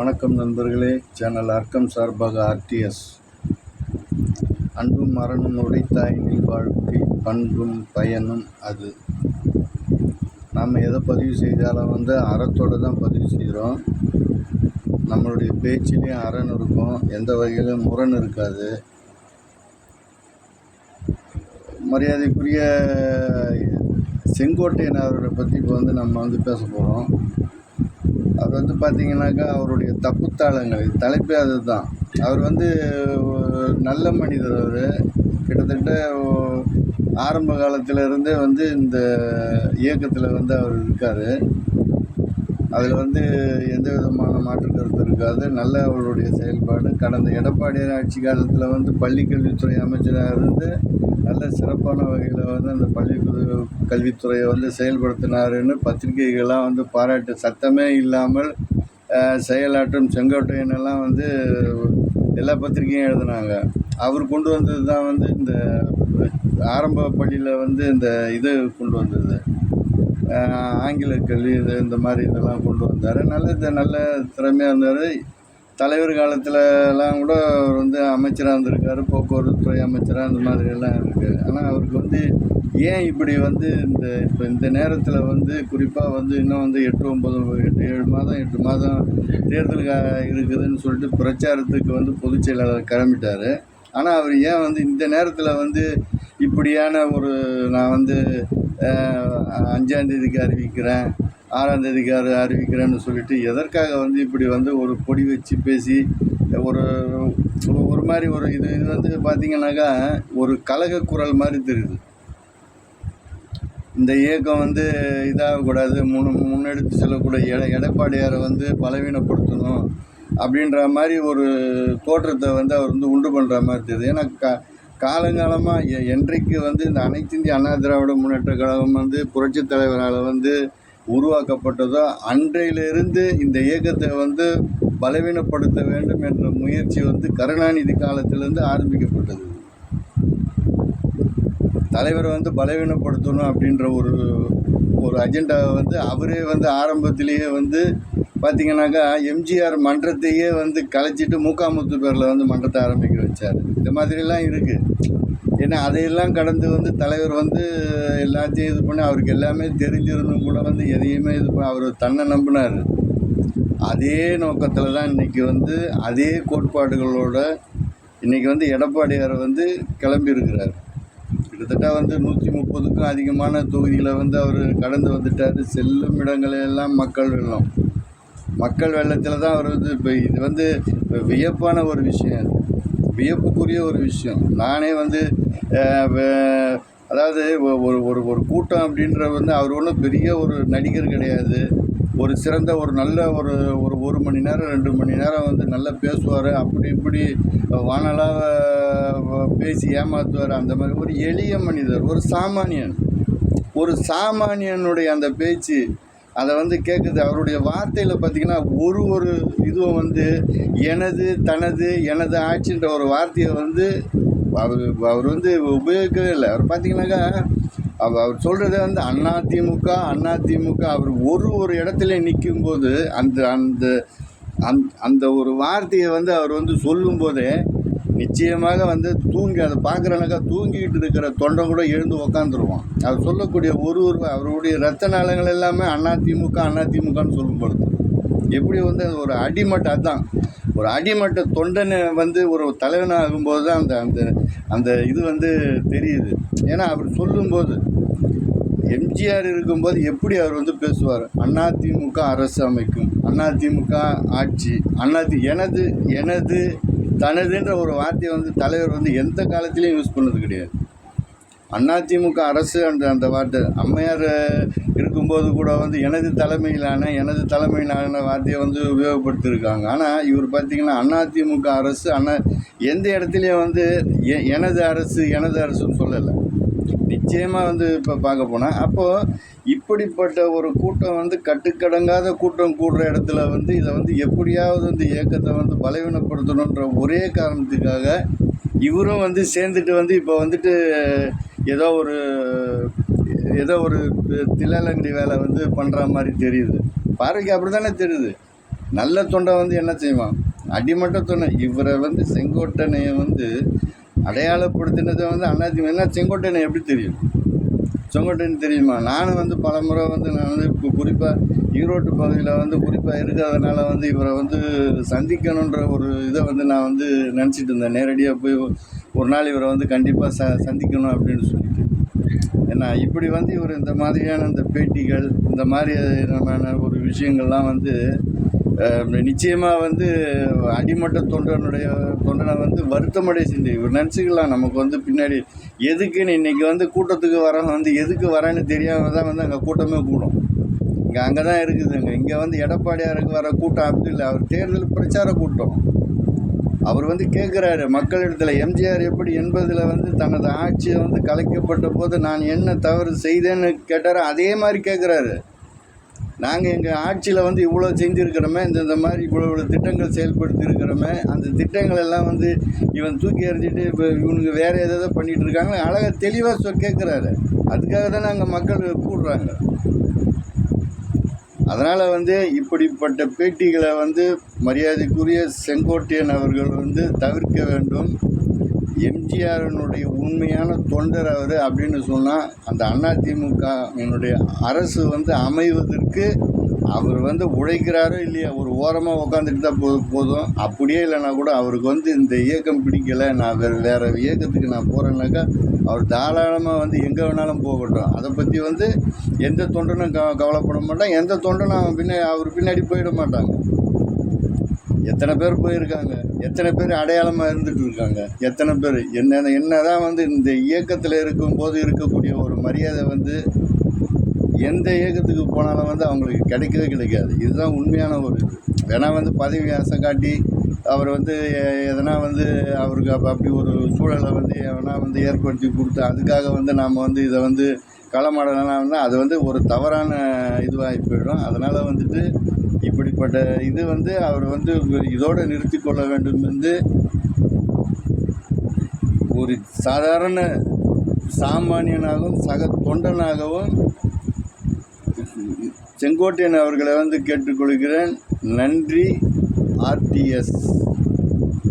வணக்கம் நண்பர்களே. சேனல் அர்க்கம் சார்பாக ஆர்டிஎஸ் அன்பும் மரணம் உடைத்தாயினில் வாழ்க்கை பண்பும் பயனும் அது. நாம் எதை பதிவு செய்தாலும் வந்து அறத்தோடு தான் பதிவு செய்கிறோம். நம்மளுடைய பேச்சிலையும் அறன் இருக்கும் எந்த வகையிலும் முரண் இருக்காது. மரியாதைக்குரிய செங்கோட்டையன் அவரை பற்றி இப்போ வந்து நம்ம வந்து பேச போகிறோம் அவர் வந்து பார்த்தீங்கன்னாக்கா அவருடைய தப்புத்தாளங்கள் தலைப்பே அதுதான். அவர் வந்து நல்ல மனிதர் அவர். கிட்டத்தட்ட ஆரம்ப காலத்துல இருந்தே வந்து இந்த இயக்கத்தில் வந்து அவர் இருக்கார். அதில் வந்து எந்த விதமான மாற்று கருத்து இருக்காது. நல்ல அவருடைய செயல்பாடு. கடந்த எடப்பாடியார் ஆட்சி காலத்தில் வந்து பள்ளி கல்வித்துறை அமைச்சராக இருந்து நல்ல சிறப்பான வகையில் வந்து அந்த பள்ளி கல்வித்துறையை வந்து செயல்படுத்தினாருன்னு பத்திரிகைகள்லாம் வந்து பாராட்டு. சத்தமே இல்லாமல் செயலாற்றும் செங்கோட்டையனெல்லாம் வந்து எல்லா பத்திரிகையும் எழுதினாங்க. அவர் கொண்டு வந்தது தான் வந்து இந்த ஆரம்ப பள்ளியில் வந்து இந்த இது கொண்டு வந்தது. ஆங்கில கல்வி இது இந்த மாதிரி இதெல்லாம் கொண்டு வந்தார். நல்ல இது நல்ல திறமையாக இருந்தார். தலைவர் காலத்துலலாம் கூட அவர் வந்து அமைச்சராக இருந்திருக்காரு போக்குவரத்து துறை அமைச்சராக இந்த மாதிரியெல்லாம் இருக்குது ஆனால் அவருக்கு வந்து ஏன் இப்படி வந்து இந்த இப்போ இந்த நேரத்தில் வந்து குறிப்பாக வந்து இன்னும் வந்து எட்டு ஒம்பது எட்டு ஏழு மாதம் எட்டு மாதம் தேர்தல் இருக்குதுன்னு சொல்லிட்டு பிரச்சாரத்துக்கு வந்து பொதுச் செயலாளர் கிளம்பிட்டார். ஆனால் அவர் ஏன் வந்து இந்த நேரத்தில் வந்து இப்படியான ஒரு நான் வந்து அஞ்சாந்தேதிக்கு அறிவிக்கிறேன் ஆறாந்தேதிக்கு அறி அறிவிக்கிறேன்னு சொல்லிட்டு எதற்காக வந்து இப்படி வந்து ஒரு பொடி வச்சு பேசி ஒரு ஒரு- மாதிரி ஒரு இது இது வந்து பார்த்தீங்கன்னாக்கா ஒரு கழக குரல் மாதிரி தெரியுது. இந்த இயக்கம் வந்து இதாகக்கூடாது முன் முன்னெடுத்து செல்லக்கூடிய எட எடப்பாடியாரை வந்து பலவீனப்படுத்தணும் அப்படின்ற மாதிரி ஒரு தோற்றத்தை வந்து அவர் வந்து உண்டு பண்ணுற மாதிரி தெரியுது. ஏன்னா க காலங்காலமாக என்றைக்கு வந்து இந்த அனைத்து இந்திய அண்ணா திராவிட முன்னேற்ற கழகம் வந்து புரட்சித் தலைவரால் வந்து உருவாக்கப்பட்டதோ அன்றையிலிருந்து இந்த இயக்கத்தை வந்து பலவீனப்படுத்த வேண்டும் என்ற முயற்சி வந்து கருணாநிதி காலத்திலிருந்து ஆரம்பிக்கப்பட்டது. தலைவரை வந்து பலவீனப்படுத்தணும் அப்படின்ற ஒரு ஒரு அஜெண்டாவை வந்து அவரே வந்து ஆரம்பத்திலேயே வந்து பார்த்திங்கனாக்கா எம்ஜிஆர் மன்றத்தையே வந்து கலைச்சிட்டு மூக்காமுத்து பேரில் வந்து மன்றத்தை ஆரம்பிக்க வச்சார். இந்த மாதிரிலாம் இருக்குது ஏன்னா அதையெல்லாம் கடந்து வந்து தலைவர் வந்து எல்லாத்தையும் இது பண்ணி அவருக்கு எல்லாமே தெரிஞ்சிருந்தும் கூட வந்து எதையுமே இது பண்ண அவர் தன்னை நம்பினார். அதே நோக்கத்தில் தான் இன்றைக்கி வந்து அதே கோட்பாடுகளோட இன்றைக்கி வந்து எடப்பாடியார் வந்து கிளம்பியிருக்கிறார். கிட்டத்தட்ட வந்து நூற்றி முப்பதுக்கும் அதிகமான தொகுதிகளை வந்து அவர் கடந்து வந்துட்டார். செல்லும் இடங்களெல்லாம் மக்கள் வெள்ளம். மக்கள் வெள்ளத்தில் தான் அவர் வந்து இப்போ இது வந்து வியப்பான ஒரு விஷயம் அது. வியப்புக்குரிய ஒரு விஷயம். நானே வந்து அதாவது ஒரு ஒரு ஒரு கூட்டம் அப்படின்ற வந்து அவர் ஒன்றும் பெரிய ஒரு நடிகர் கிடையாது. ஒரு சிறந்த ஒரு நல்ல ஒரு ஒரு ஒரு மணி நேரம் ரெண்டு மணி நேரம் வந்து நல்லா பேசுவார். அப்படி இப்படி வானலாக பேசி ஏமாற்றுவார் அந்த மாதிரி ஒரு எளிய மனிதர் ஒரு சாமானியன். ஒரு சாமானியனுடைய அந்த பேச்சு அதை வந்து கேட்குது அவருடைய வார்த்தையில் பார்த்தீங்கன்னா ஒரு ஒரு இதுவும் வந்து எனது தனது எனது ஆட்சின்ற ஒரு வார்த்தையை வந்து அவர் அவர் வந்து உபயோகிக்கவே இல்லை. அவர் பார்த்தீங்கன்னாக்கா அவர் அவர் சொல்கிறத வந்து அண்ணா திமுக அண்ணா திமுக அவர் ஒரு ஒரு இடத்துல நிற்கும்போது அந்த அந்த அந் அந்த ஒரு வார்த்தையை வந்து அவர் வந்து சொல்லும்போதே நிச்சயமாக வந்து தூங்கி அதை பார்க்குறனாக்கா தூங்கிக்கிட்டு இருக்கிற தொண்டை கூட எழுந்து உக்காந்துருவான். அவர் சொல்லக்கூடிய ஒரு ஒரு அவருடைய ரத்த நாளங்கள் எல்லாமே அண்ணா திமுக அண்ணா திமுகன்னு சொல்லும் பொழுது எப்படி வந்து அது ஒரு அடிமட்ட அதுதான் ஒரு அடிமட்ட தொண்டனை வந்து ஒரு தலைவனாக ஆகும்போது தான் அந்த அந்த அந்த இது வந்து தெரியுது. ஏன்னா அவர் சொல்லும்போது எம்ஜிஆர் இருக்கும்போது எப்படி அவர் வந்து பேசுவார்? அதிமுக அரசு அமைக்கும் அதிமுக ஆட்சி அண்ணாதி எனது எனது தனதுன்ற ஒரு வார்த்தையை வந்து தலைவர் வந்து எந்த காலத்திலையும் யூஸ் பண்ணது கிடையாது. அதிமுக அரசு அந்த அந்த வார்த்தை அம்மையார் இருக்கும்போது கூட வந்து எனது தலைமையிலான எனது தலைமையிலான வார்த்தையை வந்து உபயோகப்படுத்தியிருக்காங்க. ஆனால் இவர் பார்த்திங்கன்னா அதிமுக அரசு அண்ணா எந்த இடத்துலையும் வந்து எனது அரசு எனது அரசுன்னு சொல்லலை. நிச்சயமாக வந்து இப்போ பார்க்க போனால் அப்போது இப்படிப்பட்ட ஒரு கூட்டம் வந்து கட்டுக்கடங்காத கூட்டம் கூடுற இடத்துல வந்து இதை வந்து எப்படியாவது இந்த இயக்கத்தை வந்து பலவீனப்படுத்தணுன்ற ஒரே காரணத்துக்காக இவரும் வந்து சேர்ந்துட்டு வந்து இப்போ வந்துட்டு ஏதோ ஒரு ஏதோ ஒரு தில்லாலங்கடி வேலை வந்து பண்ணுற மாதிரி தெரியுது. பார்வைக்கு அப்படி தானே தெரியுது. நல்ல தொண்டை வந்து என்ன செய்வான்? அடிமட்ட தொண்டை. இவரை வந்து செங்கோட்டனையை வந்து அடையாளப்படுத்தினதை வந்து அதிமுக என்ன செங்கோட்டனை எப்படி தெரியும்? செங்கோட்டையன் தெரியுமா? நானும் வந்து பல முறை வந்து நான் வந்து இப்போ குறிப்பாக ஈரோட்டு பகுதியில் வந்து குறிப்பாக இருக்கிறதுனால வந்து இவரை வந்து சந்திக்கணுன்ற ஒரு இதை வந்து நான் வந்து நினச்சிட்டு இருந்தேன். நேரடியாக போய் ஒரு நாள் இவரை வந்து கண்டிப்பாக ச சந்திக்கணும் அப்படின்னு சொல்லிட்டு. ஏன்னா இப்படி வந்து இவர் இந்த மாதிரியான இந்த பேட்டிகள் இந்த மாதிரியான ஒரு விஷயங்கள்லாம் வந்து நிச்சயமாக வந்து அடிமட்ட தொண்டனுடைய தொண்டனை வந்து வருத்தமடைய செஞ்சு இவர் நினச்சிக்கலாம். நமக்கு வந்து பின்னாடி எதுக்குன்னு இன்றைக்கி வந்து கூட்டத்துக்கு வரவங்க வந்து எதுக்கு வரேன்னு தெரியாமல் தான் வந்து அங்கே கூட்டமே கூடும். இங்கே அங்கே தான் இருக்குதுங்க. இங்கே வந்து எடப்பாடியாருக்கு வர கூட்டம் அப்படி இல்லை. அவர் தேர்தல் பிரச்சார கூட்டம். அவர் வந்து கேட்குறாரு மக்களிடத்தில் எம்ஜிஆர் எப்படி எண்பதில் வந்து தனது ஆட்சியை வந்து கலைக்கப்பட்ட போது நான் என்ன தவறு செய்தேன்னு கேட்டாரோ அதே மாதிரி கேட்குறாரு நாங்கள் எங்கள் ஆட்சியில் வந்து இவ்வளோ செஞ்சுருக்கிறோமே இந்த இந்த மாதிரி இவ்வளோ இவ்வளோ திட்டங்கள் செயல்படுத்தி இருக்கிறோமே அந்த திட்டங்கள் எல்லாம் வந்து இவன் தூக்கி எறிஞ்சிட்டு இப்போ இவனுக்கு வேறு ஏதோ பண்ணிகிட்டு இருக்காங்க. அழகாக தெளிவாக சொ கேட்குறாரு அதுக்காக தான் நாங்கள் மக்கள் கூடுறாங்க. அதனால் வந்து இப்படிப்பட்ட பேட்டிகளை வந்து மரியாதைக்குரிய செங்கோட்டையன் அவர்கள் வந்து தவிர்க்க வேண்டும். எம்ஜிஆரினுடைய உண்மையான தொண்டர் அவர் அப்படின்னு சொன்னால் அந்த அதிமுகவினுடைய என்னுடைய அரசு வந்து அமைவதற்கு அவர் வந்து உழைக்கிறாரோ இல்லையா ஒரு ஓரமாக உட்காந்துட்டு தான் போ போதும். அப்படியே இல்லைனா கூட அவருக்கு வந்து இந்த இயக்கம் பிடிக்கலை. நான் வேறு வேறு இயக்கத்துக்கு நான் போகிறேன்னாக்கா அவர் தாராளமாக வந்து எங்கே வேணாலும் போகட்டும். அதை பற்றி வந்து எந்த தொண்டனும் க கவலைப்பட மாட்டான். எந்த தொண்டனும் அவன் பின்னாடி அவர் பின்னாடி போயிட மாட்டாங்க. எத்தனை பேர் போயிருக்காங்க? எத்தனை பேர் அடையாளமாக இருந்துட்டு இருக்காங்க? எத்தனை பேர்? என்ன என்ன தான் வந்து இந்த இயக்கத்தில் இருக்கும்போது இருக்கக்கூடிய ஒரு மரியாதை வந்து எந்த இயக்கத்துக்கு போனாலும் வந்து அவங்களுக்கு கிடைக்கவே கிடைக்காது. இதுதான் உண்மையான ஒரு இது. வேணால் வந்து பதவி ஆசை காட்டி அவர் வந்து எ- எதனா வந்து அவருக்கு அப்போ அப்படி ஒரு சூழலை வந்து எவனா வந்து ஏற்படுத்தி கொடுத்து அதுக்காக வந்து நாம் வந்து இதை வந்து களமாடலாம் அது வந்து ஒரு தவறான இதுவாகி போயிடும். அதனால் வந்துட்டு பட் இது வந்து அவர் வந்து இதோடு நிறுத்தி கொள்ள வேண்டும் என்று ஒரு சாதாரண சாமானியனாகவும் சக தொண்டனாகவும் செங்கோட்டையன் அவர்களை வந்து கேட்டுக்கொள்கிறேன். நன்றி ஆர்டிஎஸ்